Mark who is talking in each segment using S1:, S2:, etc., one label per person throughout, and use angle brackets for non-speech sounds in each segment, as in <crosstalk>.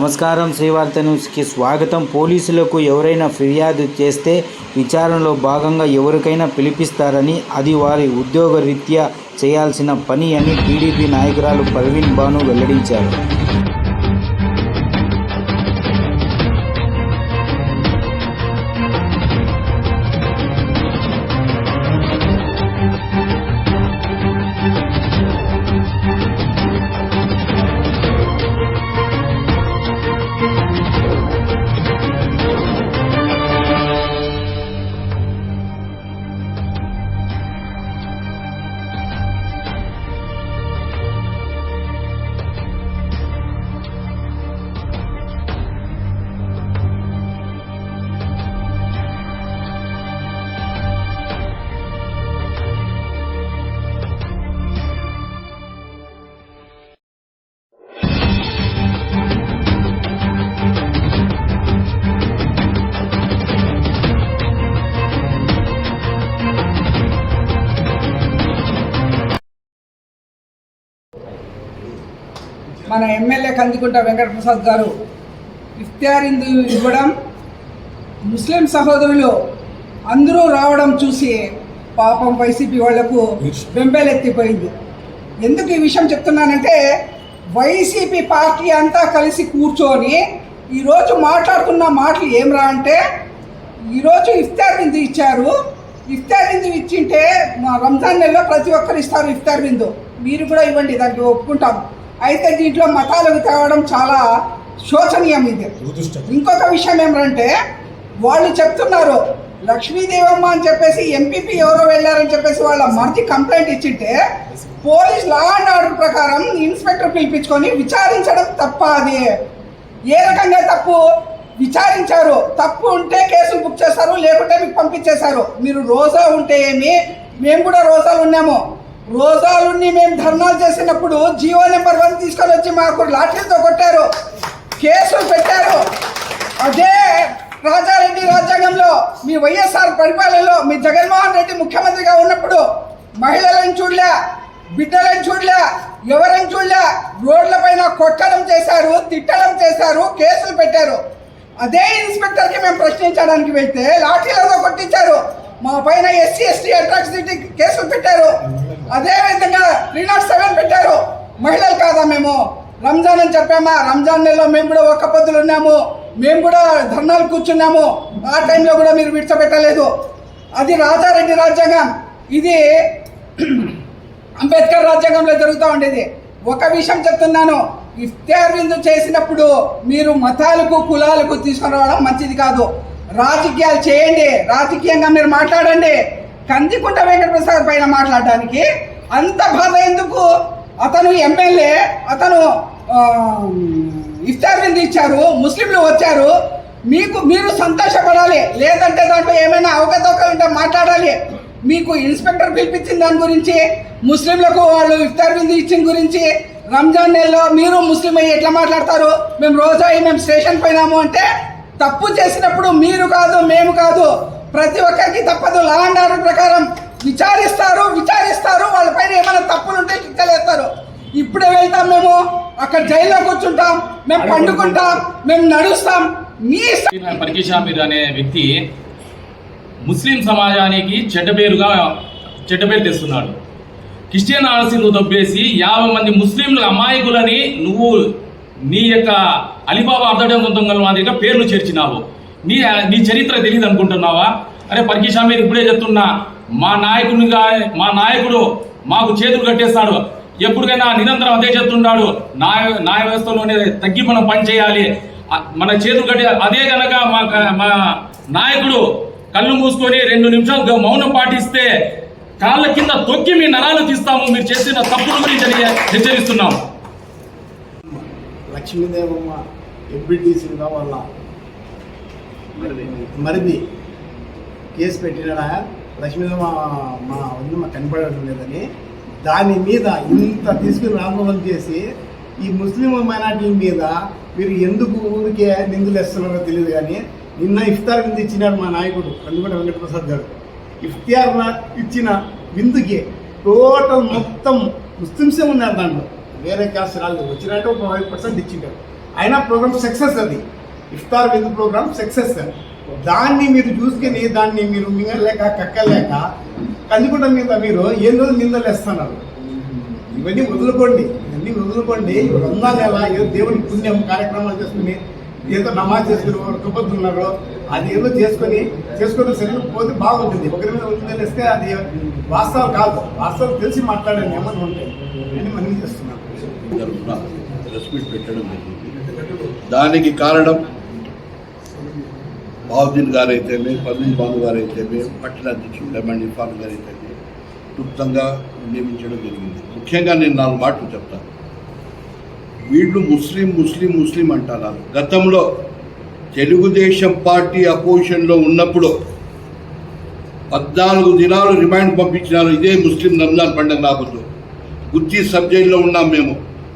S1: నమస్కారం. శ్రీవార్త న్యూస్కి స్వాగతం. పోలీసులకు ఎవరైనా ఫిర్యాదు చేస్తే విచారణలో భాగంగా ఎవరికైనా పిలిపిస్తారని అది వారి ఉద్యోగరీత్యా చేయాల్సిన పని అని టీడీపీ నాయకురాలు పర్వీన్ బాను వెల్లడించారు.
S2: మన ఎమ్మెల్యే కందికుంట వెంకటప్రసాద్ గారు ఇఫ్తియారిందు ఇవ్వడం ముస్లిం సహోదరులు అందరూ రావడం చూసి పాపం వైసీపీ వాళ్ళకు బెంబేలెత్తిపోయింది. ఎందుకు ఈ విషయం చెప్తున్నానంటే వైసీపీ పార్టీ అంతా కలిసి కూర్చొని ఈరోజు మాట్లాడుతున్న మాటలు ఏమరా అంటే ఈరోజు ఇఫ్తార్ బిందు ఇచ్చారు. ఇఫ్తార్ బిందు ఇచ్చింటే మా రంజాన్ నెలలో ప్రతి ఒక్కరు ఇస్తారు ఇఫ్తార్ బిందు మీరు కూడా ఇవ్వండి దానికి ఒప్పుకుంటాము అయితే దీంట్లో మతాలకు తేవడం చాలా శోచనీయం ఇది. ఇంకొక విషయం ఏమంటే వాళ్ళు చెప్తున్నారు లక్ష్మీదేవమ్మ అని చెప్పేసి ఎంపీపీ ఎవరో వెళ్ళారని చెప్పేసి వాళ్ళ మర్జీ కంప్లైంట్ ఇచ్చింటే పోలీస్ లా అండ్ ఆర్డర్ ప్రకారం ఇన్స్పెక్టర్ పిలిపించుకొని విచారించడం తప్ప అది ఏ రకంగా తప్పు? విచారించారు. తప్పు ఉంటే కేసులు బుక్ చేస్తారు లేకుంటే మీకు పంపించేశారు. మీరు రోజా ఉంటే ఏమి? మేము కూడా రోజాలు ఉన్నాము. రోజాలుండి మేము ధర్నాలు చేసినప్పుడు జీవో నెంబర్ వన్ తీసుకొని వచ్చి మాకు లాఠీలతో కొట్టారు. కేసులు పెట్టారు. అదే రాజారెడ్డి రాజ్యాంగంలో మీ వైఎస్ఆర్ పరిపాలనలో మీ జగన్మోహన్ రెడ్డి ముఖ్యమంత్రిగా ఉన్నప్పుడు మహిళలను చూడలే బిడ్డలను చూడలే ఎవరని చూడలే రోడ్లపైన కొట్టడం చేశారు తిట్టడం చేశారు కేసులు పెట్టారు. అదే ఇన్స్పెక్టర్కి మేము ప్రశ్నించడానికి వెళ్తే లాఠీలతో కొట్టించారు. మా పైన ఎస్సీ ఎస్టీ అట్రాక్సిటీ కేసులు పెట్టారు. అదే విధంగా త్రీ నాట్ సెవెన్ పెట్టారు. మహిళలు కాదా మేము? రంజాన్ అని చెప్పామా? రంజాన్ నెలలో మేము కూడా ఒక్క పొద్దులు ఉన్నాము. మేము కూడా ధర్నాలు కూర్చున్నాము. ఆ టైంలో కూడా మీరు విడిచిపెట్టలేదు. అది రాజారెడ్డి రాజ్యాంగం. ఇది <clears throat> అంబేద్కర్ రాజ్యాంగంలో జరుగుతూ ఉండేది. ఒక విషయం చెప్తున్నాను. ఇఫ్తార్ విందు చేసినప్పుడు మీరు మతాలకు కులాలకు తీసుకురావడం మంచిది కాదు. రాజకీయాలు చేయండి. రాజకీయంగా మీరు మాట్లాడండి. కందికుంట వెంకటప్రసాద్ పైన మాట్లాడడానికి అంత బాధ ఎందుకు? అతను ఎమ్మెల్యే అతను ఇఫ్తార్ విందు ఇచ్చారు ముస్లింలు వచ్చారు. మీకు మీరు సంతోషపడాలి. లేదంటే దాంట్లో ఏమైనా అవకతవకలు ఉంటే మాట్లాడాలి. మీకు ఇన్స్పెక్టర్ పిలిపించిన దాని గురించి ముస్లింలకు వాళ్ళు ఇఫ్తార్ విందు ఇచ్చిన గురించి రంజాన్ నెలలో మీరు ముస్లిం అయ్యి ఎట్లా మాట్లాడతారు? మేము రోజు అయ్యి మేము స్టేషన్ పోయినాము అంటే తప్పు చేసినప్పుడు మీరు కాదు మేము కాదు. ప్రతి ఒక్కరికి తప్పదు. లా అండ్ ఆర్డర్ ప్రకారం విచారిస్తారు విచారిస్తారు. వాళ్ళ పైన ఏమైనా తప్పులు ఉంటే శిక్షలేస్తారు ఇప్పుడే వెళ్తాం మేము. అక్కడ జైల్లో కూర్చుంటాం. మేము పండుకుంటాం. మేము నడుస్తాం. మీ ఇష్టం.
S3: పరికి షామీర్ అనే వ్యక్తి ముస్లిం సమాజానికి చెడ్డ పేరుగా చెడ్డ పేరు తెస్తున్నాడు. క్రిస్టియన్ ఆలసీలు దొబ్బేసి యాభై మంది ముస్లింలు అమాయకులని నువ్వు నీ యొక్క అలీబాబా అర్ధడం సొంతంగా మాదిరిగా పేర్లు చేర్చినావు. నీ నీ చరిత్ర తెలియదు అనుకుంటున్నావా? అరే పరికి మీరు ఇప్పుడే చెప్తున్నా. మా నాయకునిగా మా నాయకుడు మాకు చేతులు కట్టేస్తాడు. ఎప్పటికైనా నిరంతరం అదే చెప్తున్నాడు న్యాయ న్యాయ వ్యవస్థలోనే తగ్గి మనం పనిచేయాలి మన చేతులు కట్టే అదే కనుక మా మా నాయకుడు కళ్ళు మూసుకొని రెండు నిమిషాలు మౌనం పాటిస్తే కాళ్ళ కింద తొక్కి మీ నరాలు తీస్తాము. మీరు చేసిన తప్పుల గురించి హెచ్చరిస్తున్నాము
S4: లక్ష్మీదేవమ్మ ఎంపీటీసీగా వాళ్ళ మరిది. కేసు పెట్టినాడా? లక్ష్మీదేవ మా వదిన కనపడడం లేదని దాని మీద ఇంత తీసుకుని రామోహం చేసి ఈ ముస్లిం మైనార్టీ మీద మీరు ఎందుకు ఊరికే నిందులు వేస్తున్నారో తెలియదు కానీ నిన్న ఇఫ్తార్ విందు ఇచ్చినాడు మా నాయకుడు కందుకుంట వెంకటప్రసాద్ గారు. ఇఫ్తియార్ నా- ఇచ్చిన విందుకి టోటల్ మొత్తం ముస్లిమ్సే ఉన్నారు దాంట్లో. వేరే క్యాస్ట్ రాలేదు. వచ్చినట్టు ఒక ఫైవ్ పర్సెంట్ ఇచ్చింటారు అయినా ప్రోగ్రామ్ సక్సెస్ అది. ఇఫ్తార్ విత్ ప్రోగ్రామ్ సక్సెస్ దాన్ని మీరు చూసుకుని దాన్ని మీరు మింగలేక కక్కలేక కందుకుంట మీద మీరు ఏం రోజు నిందలేస్తున్నారు ఇవన్నీ వదులుకోండి. ఇవన్నీ వదులుకోండి. రంజాన్ నెల ఏదో దేవుని పుణ్యం కార్యక్రమాలు చేసుకుని ఏదో నమాజ్ చేసుకుని తుపతున్నారు అది ఏదో చేసుకొని చేసుకుని శరీరం పోతే బాగుంటుంది. ఒకరి మీద వదిలేస్తే అది వాస్తవం కాదు. వాస్తవం తెలిసి మాట్లాడే నియమం ఉంటాయి
S5: తరఫున ప్రెస్ మీట్ పెట్టడం జరిగింది. దానికి కారణం బాబుద్దీన్ గారు అయితేనే పర్వీన్ బాబు గారు అయితేనే పట్టణ అధ్యక్షుడు డెమండ్ ఇఫాన్ గారు అయితేనే క్లుప్తంగా నియమించడం జరిగింది. ముఖ్యంగా నేను నాలుగు మాటలు చెప్తాను. వీళ్ళు ముస్లిం ముస్లిం ముస్లిం అంటున్నారు గతంలో తెలుగుదేశం పార్టీ అపోజిషన్లో ఉన్నప్పుడు పద్నాలుగు దినాలు రిమైండ్ పంపించినారు ఇదే ముస్లిం రంజాన్ పండుగ రాబోతు గుత్తి సబ్ జైల్లో ఉన్నాం మేము.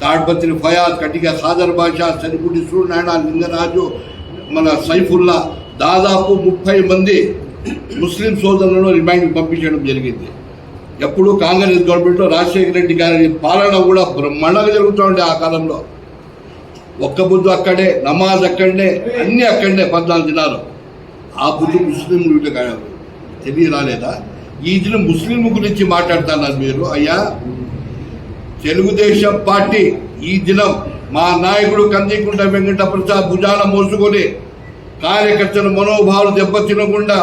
S5: తాడ్పత్రి ఫయాజ్ కటిక సాదర్ బాషా సరిపుడి సూర్యనారాయణ లింగరాజు మన సైఫుల్లా దాదాపు ముప్పై మంది ముస్లిం సోదరులను రిమైండ్ పంపించడం జరిగింది. ఎప్పుడు కాంగ్రెస్ గవర్నమెంట్లో రాజశేఖర రెడ్డి గారి పాలన కూడా బ్రహ్మాండంగా జరుగుతూ ఉండే ఆ కాలంలో. ఒక్క బుద్ధు అక్కడే నమాజ్ అక్కడనే అన్నీ అక్కడనే పద్నాలుగు దినాలు. ఆ బుద్ధు ముస్లింలు వీళ్ళకి తెలియ రాలేదా ఈ దినం ముస్లిం గురించి మాట్లాడుతున్నారు మీరు. అయ్యా తెలుగుదేశం పార్టీ ఈ దినం మా నాయకుడు కందికుంట వెంకట ప్రసాద్ భుజాన మోసుకొని కార్యకర్తల మనోభావాలు దెబ్బతినకుండా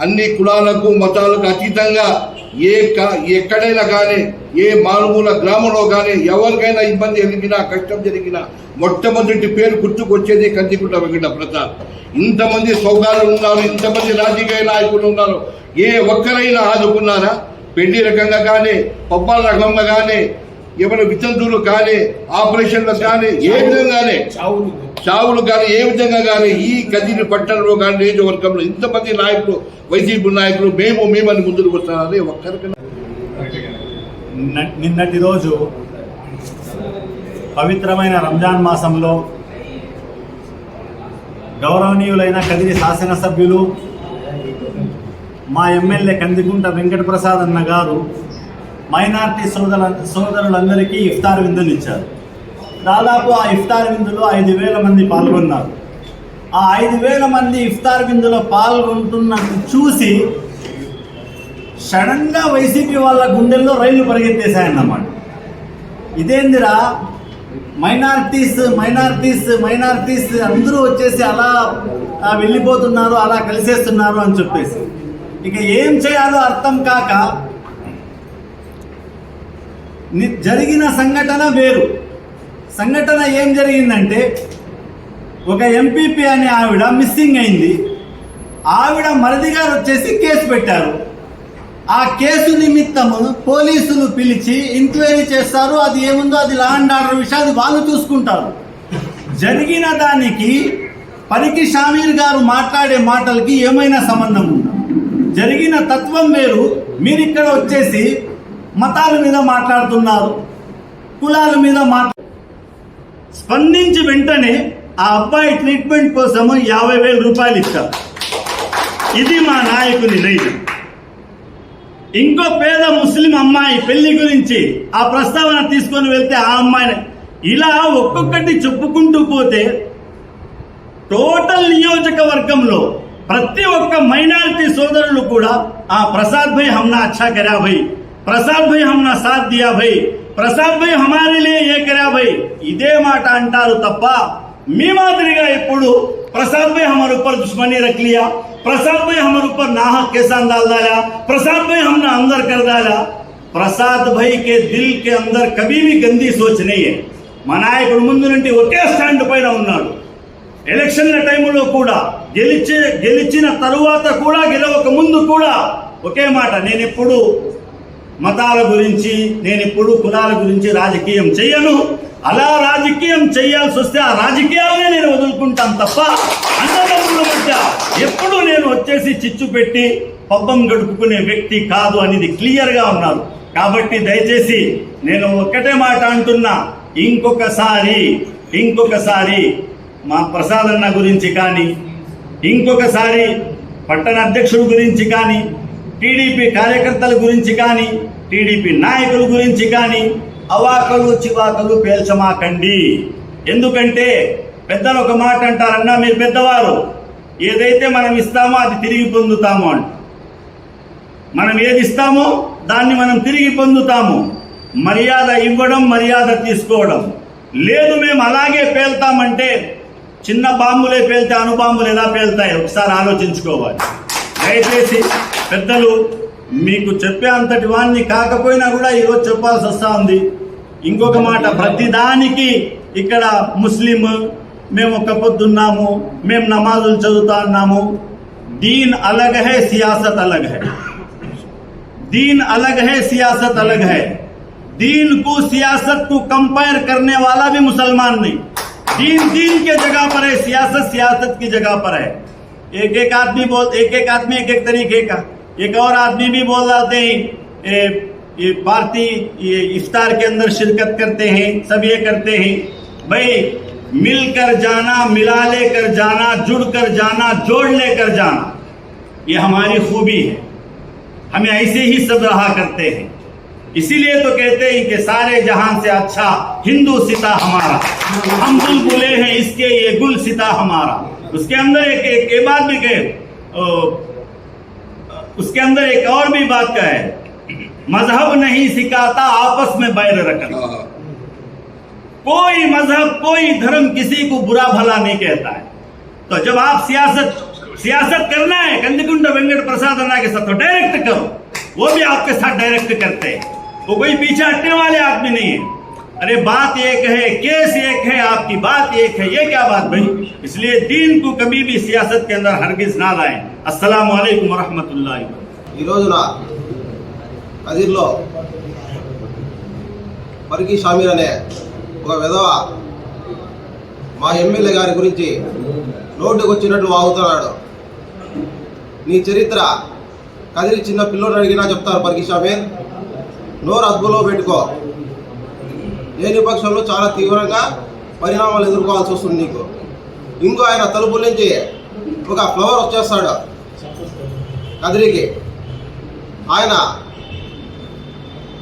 S5: అన్ని కులాలకు మతాలకు అతీతంగా ఏ క- ఎక్కడైనా కానీ ఏ మారుమూల గ్రామంలో కానీ ఎవరికైనా ఇబ్బంది జరిగినా కష్టం జరిగినా మొట్టమొదటి పేరు గుర్తుకొచ్చేది కందికుంట వెంకట ప్రసాద్ ఇంతమంది సౌగాలు ఉన్నారు ఇంతమంది రాజకీయ నాయకులు ఉన్నారు. ఏ ఒక్కరైనా ఆదుకున్నారా? పెళ్ళి రకంగా కానీ పబ్బాల రకంగా కానీ ఏమైనా వితంతువులు కానీ ఆపరేషన్లు కానీ ఏ విధంగానే చావులు. కానీ ఏ విధంగా కానీ ఈ కదిరి పట్టణంలో కానీ నియోజకవర్గంలో ఇంతమంది నాయకులు వైసీపీ నాయకులు మేము మేమని ముందుకు వస్తున్నారని ఒక్కరికి
S6: నిన్న- నిన్నటి రోజు పవిత్రమైన రంజాన్ మాసంలో గౌరవనీయులైన కదిరి శాసనసభ్యులు మా ఎమ్మెల్యే కందికుంట వెంకటప్రసాద్ అన్న గారు మైనార్టీ సోదర సోదరులందరికీ ఇఫ్తార్ విందులు ఇచ్చారు దాదాపు ఆ ఇఫ్తార్ విందులో ఐదు వేల మంది పాల్గొన్నారు. ఆ ఐదు వేల మంది ఇఫ్తార్ విందులో పాల్గొంటున్నట్టు చూసి సడన్గా వైసీపీ వాళ్ళ గుండెల్లో రైళ్ళు పరిగెత్తేశాయన్నమాట. ఇదేందిరా? మైనార్టీస్ మైనార్టీస్ మైనార్టీస్ అందరూ వచ్చేసి అలా వెళ్ళిపోతున్నారు అలా కలిసేస్తున్నారు అని చెప్పేసి. ఇక ఏం చేయాలో అర్థం కాక జరిగిన సంఘటన వేరు. సంఘటన ఏం జరిగిందంటే ఒక ఎంపీపీ అనే ఆవిడ మిస్సింగ్ అయింది. ఆవిడ మరిది గారు వచ్చేసి కేసు పెట్టారు. ఆ కేసు నిమిత్తము పోలీసులు పిలిచి ఎంక్వైరీ చేస్తారు అది ఏముందో అది లా అండ్ ఆర్డర్ విషయాలు వాళ్ళు చూసుకుంటారు. జరిగిన దానికి పనికి షామీర్ గారు మాట్లాడే మాటలకి ఏమైనా సంబంధం ఉందా? జరిగిన తత్వం వేరు. మీరు ఇక్కడ వచ్చేసి మతాల మీద మాట్లాడుతున్నారు కులాల మీద మాట్లా స్పందించి వెంటనే ఆ అబ్బాయి ట్రీట్మెంట్ కోసము యాభై వేల రూపాయలు ఇచ్చారు. ఇది మా నాయకుని నైజం ఇంకో పేద ముస్లిం అమ్మాయి పెళ్ళి గురించి ఆ ప్రస్తావన తీసుకొని వెళ్తే ఆ అమ్మాయిని ఇలా ఒక్కొక్కటి చెప్పుకుంటూ పోతే టోటల్ నియోజకవర్గంలో ప్రతి ఒక్క మైనారిటీ సోదరులు కూడా ఆ ప్రసాద్ భాయ్ హమ్నా అచ్చా కరా భాయ్ ప్రసాద్ భాయ్ హమ్నా సాథ్ దియా భాయ్ ప్రసాద్ భాయ్ హమారిలే ఏకరా భాయ్ ఇదే మాట అంటారు తప్ప మీ మాదిరిగా ఇప్పుడు ప్రసాద్ భాయ్ హమార్ ఉప్పర్ దుష్మనీ రఖ్ ప్రసాద్ భాయ్ హమార్ ఉప్పర్ నాహక్ కేసాన్ डाल ప్రసాద్ భాయ్ హమ్నా अंदर कर ప్రసాద్ భాయ్ కే దిల్ కే అందర్ కభీ భీ గందీ సోచ్ మా నాయకుడు ముందు నుండి ఒకే స్టాండ్ పైన ఉన్నాడు ఎలక్షన్ల టైంలో కూడా గెలిచే గెలిచిన తరువాత కూడా గెలవక ముందు కూడా ఒకే మాట నేను ఎప్పుడు మతాల గురించి నేను ఎప్పుడు కులాల గురించి రాజకీయం చెయ్యను. అలా రాజకీయం చేయాల్సి వస్తే ఆ రాజకీయాలనే నేను వదులుకుంటాను తప్ప అన్నదమ్ముల మధ్య ఎప్పుడు నేను వచ్చేసి చిచ్చు పెట్టి పబ్బం గడుపుకునే వ్యక్తి కాదు అనేది క్లియర్గా ఉన్నారు. కాబట్టి దయచేసి నేను ఒక్కటే మాట అంటున్నా. ఇంకొకసారి ఇంకొకసారి మా ప్రసాదన్న గురించి కానీ ఇంకొకసారి పట్టణ అధ్యక్షుడి గురించి కానీ టీడీపీ కార్యకర్తల గురించి కానీ టీడీపీ నాయకుల గురించి కానీ అవాకలు చివాకలు పేల్చమాకండి. ఎందుకంటే పెద్దలు ఒక మాట అంటారన్నా మీరు పెద్దవారు. ఏదైతే మనం ఇస్తామో అది తిరిగి పొందుతాము అంట. మనం ఏది ఇస్తామో దాన్ని మనం తిరిగి పొందుతాము. మర్యాద ఇవ్వడం మర్యాద తీసుకోవడం. లేదు మేము అలాగే పేల్తామంటే చిన్న బాంబులే పేల్తే అణుబాంబులు ఎలా పేల్తాయి? ఒకసారి ఆలోచించుకోవాలి. దయచేసి పెద్దలు، మీకు చెప్పే అంతటి వాణ్ణి కాకపోయినా కూడా ఈరోజు చెప్పాల్సి వస్తూ ఉంది. ఇంకొక మాట، ప్రతిదానికి ఇక్కడ ముస్లిం، మేము ఒక్క పొద్దున్నాము మేము నమాజులు చదువుతా ఉన్నాము. دین الگ ہے سیاست الگ ہے دین الگ ہے سیاست الگ ہے دین کو سیاست کو کمپیر کرنے والا بھی مسلمان نہیں دین دین کے جگہ پر ہے سیاست سیاست کی جگہ پر ہے ایک ایک آدمی بول ایک ایک آدمی، ایک ایک طریقے کا۔ ایک اور آدمی بھی بول جاتے ہیں یہ پارٹی یہ افطار کے اندر شرکت کرتے ہیں، سب یہ کرتے ہیں۔ بھائی، مل کر جانا، ملا لے کر جانا، جڑ کر جانا، جوڑ لے کر جانا، یہ ہماری خوبی ہے۔ ہمیں ایسے ہی سب رہا کرتے ہیں۔ اسی لیے تو کہتے ہیں کہ سارے جہاں سے اچھا ہندو ستا ہمارا۔ ہم گل بلے ہیں، اس کے یہ گل ستا ہمارا۔ اس کے اندر ایک ایک, بات بھی کہ اس کے اندر ایک اور بھی بات کا ہے مذہب نہیں
S5: سکھاتا
S6: آپس میں بیر رکھنا۔ ہاں، ہاں۔ کوئی مذہب کوئی دھرم کسی کو برا بھلا نہیں کہتا ہے۔ تو جب آپ سیاست سیاست کرنا ہے کندکنڈ وینکٹ پرساد اللہ کے ساتھ ڈائریکٹ کرو۔ وہ بھی آپ کے ساتھ ڈائریکٹ کرتے ہیں۔ وہ کوئی پیچھے ہٹنے والے آدمی نہیں ہے۔ ارے بات ایک ہے، کیس ایک ہے، آپ کی بات ایک ہے، یہ کیا بات بھائی؟ اس لیے دین کو کبھی بھی سیاست کے
S7: اندر ہرگز نہ لائیں۔ السلام علیکم ورحمۃ اللہ మరికి షామీర్ అనే ఒక విధవ మా ఎమ్మెల్యే గారి గురించి నోటుకు వచ్చినట్లు వాగుతున్నాడు నీ చరిత్ర కదిరి చిన్న పిల్లోడు అడిగినా చెప్తారు పరికి షామీర్ నోరు అద్భులో పెట్టుకో లేని పక్షంలో చాలా తీవ్రంగా పరిణామాలు ఎదుర్కోవాల్సి వస్తుంది నీకు. ఇంకో ఆయన తలుపు నుంచి ఒక ఫ్లవర్ వచ్చేస్తాడు. కదిరికి ఆయన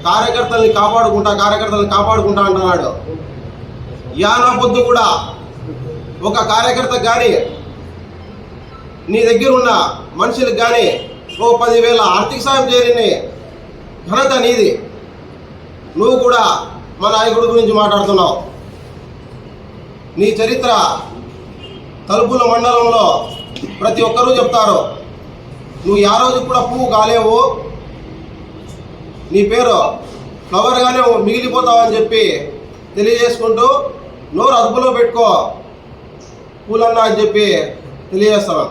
S7: కార్యకర్తల్ని కాపాడుకుంటా కార్యకర్తల్ని కాపాడుకుంటా అంటున్నాడు. యానా పొద్దు కూడా ఒక కార్యకర్త కానీ నీ దగ్గర ఉన్న మనుషులకు కానీ ఓ పదివేల ఆర్థిక సాయం చేరిని ఘనత నీది. నువ్వు కూడా మా నాయకుడి గురించి మాట్లాడుతున్నావు నీ చరిత్ర తలుపుల మండలంలో ప్రతి ఒక్కరూ చెప్తారు. నువ్వు ఆ రోజు కూడా పువ్వు కాలేవు. నీ పేరు ఫ్లవర్గానే మిగిలిపోతావని చెప్పి తెలియజేసుకుంటూ నోరు అదుపులో పెట్టుకో. పూలన్నా అని చెప్పి తెలియజేస్తాను